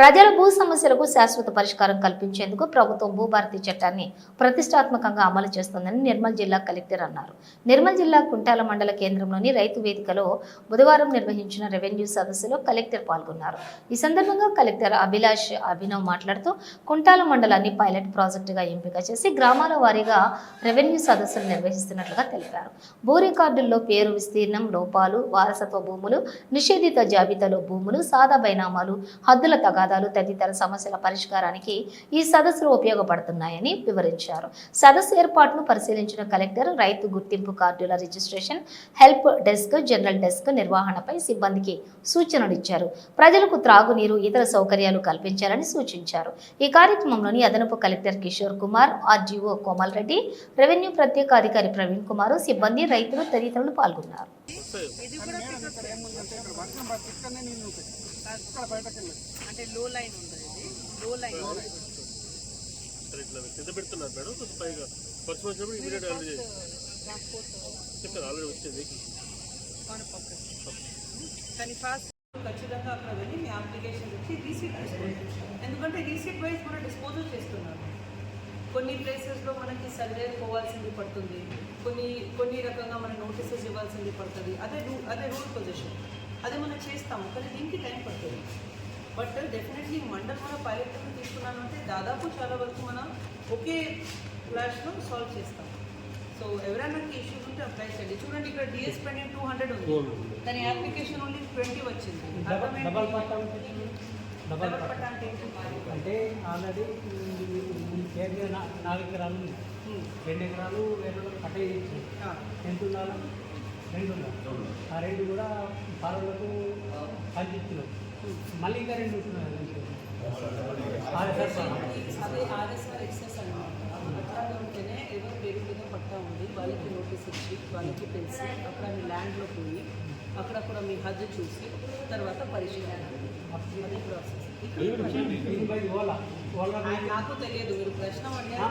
ప్రజల భూ సమస్యలకు శాశ్వత పరిష్కారం కల్పించేందుకు ప్రభుత్వం భూభారతి చట్టాన్ని ప్రతిష్టాత్మకంగా అమలు చేస్తోందని నిర్మల్ జిల్లా కలెక్టర్ అన్నారు. నిర్మల్ జిల్లా కుంటాల మండల కేంద్రంలోని రైతు వేదికలో బుధవారం నిర్వహించిన రెవెన్యూ సదస్సులో కలెక్టర్ పాల్గొన్నారు. ఈ సందర్భంగా కలెక్టర్ అభిలాష్ అభినవ్ మాట్లాడుతూ కుంటాల మండలాన్ని పైలట్ ప్రాజెక్టుగా ఎంపిక చేసి గ్రామాల వారీగా రెవెన్యూ సదస్సులు నిర్వహిస్తున్నట్లుగా తెలిపారు. భూ రికార్డుల్లో పేరు విస్తీర్ణం లోపాలు వారసత్వ భూములు నిషేధిత జాబితాలో భూములు సాదా బైనామాలు హద్దుల వివాదాలు తదితర సమస్యల పరిష్కారానికి ఈ సదస్సులు ఉపయోగపడుతున్నాయని వివరించారు. సదస్సు ఏర్పాటును పరిశీలించిన కలెక్టర్ రైతు గుర్తింపు కార్డుల registration help desk general desk నిర్వహణపై సిబ్బందికి సూచనలు ఇచ్చారు ప్రజలకు త్రాగునీరు ఇతర సౌకర్యాలు కల్పించాలని సూచించారు. ఈ కార్యక్రమంలోని అదనపు collector Kishore Kumar RGO Komal Reddy revenue ప్రత్యేక అధికారి ప్రవీణ్ కుమార్ సిబ్బంది రైతులు తదితరులు పాల్గొన్నారు. అంటే లో లైన్ ఉంటుంది ఇది. లో లైన్ సరే ఇట్లా కింద పెడుతున్నారు మేడం కొంచెం పైగా ఫస్ట్ వచ్చినప్పుడు ఇమీడియట్ ఆల్రెడీ చేసి చెప్పారు ఆల్రెడీ వచ్చింది కానీ ఫాస్ట్ ఖచ్చితంగా అక్కడ వెళ్ళి మీ అప్లికేషన్ ఇచ్చి రీసీట్ తీసుకోండి ఎందుకంటే రీసీట్ వైజ్ కూడా డిస్పోజల్ చేస్తున్నారు. కొన్ని ప్లేసెస్లో మనకి సర్వే పోవాల్సింది పడుతుంది. కొన్ని కొన్ని రకంగా మనం నోటీసెస్ ఇవ్వాల్సింది పడుతుంది. అదే రూ అదే రూల్ పొజిషన్ అదే మనం చేస్తాము కానీ దీనికి టైం పడుతుంది. బట్ డెఫినెట్లీ మండల్ మన పైలట్ తీసుకున్నాను అంటే దాదాపు చాలా వరకు మనం ఒకే ఫ్లాష్లో సాల్వ్ చేస్తాం. సో ఎవరైనా ఇష్యూస్ ఉంటే అప్లై చేయండి. చూడండి ఇక్కడ డిఎస్ పెండింగ్ టూ హండ్రెడ్ ఉంది. దాని అప్లికేషన్ ఓన్లీ ట్వంటీ వచ్చింది. అర్థమైంది? డబల్ పట్టా అంటే ఆల్రెడీ కేజీ నాలుగు ఎకరాలు ఉంది. రెండు ఎకరాలు వేరే పట్ట ఇచ్చి ఆ. ఎంత ఉండాలి? రెండు. ఆ రెండు కూడా పాలలకు పంచిస్తున్నాం మళ్ళీ ఇంకా రెండు ఉంటున్నాయి. ఉంది వాళ్ళకి నోటీస్ ఇచ్చి వాళ్ళకి తెలిసి అక్కడ మీ ల్యాండ్లో పోయి అక్కడ కూడా మీ హద్దు చూసి తర్వాత పరిశీలన అదే ప్రాసెస్ నాకు తెలియదు మీరు ప్రశ్న అడిగారు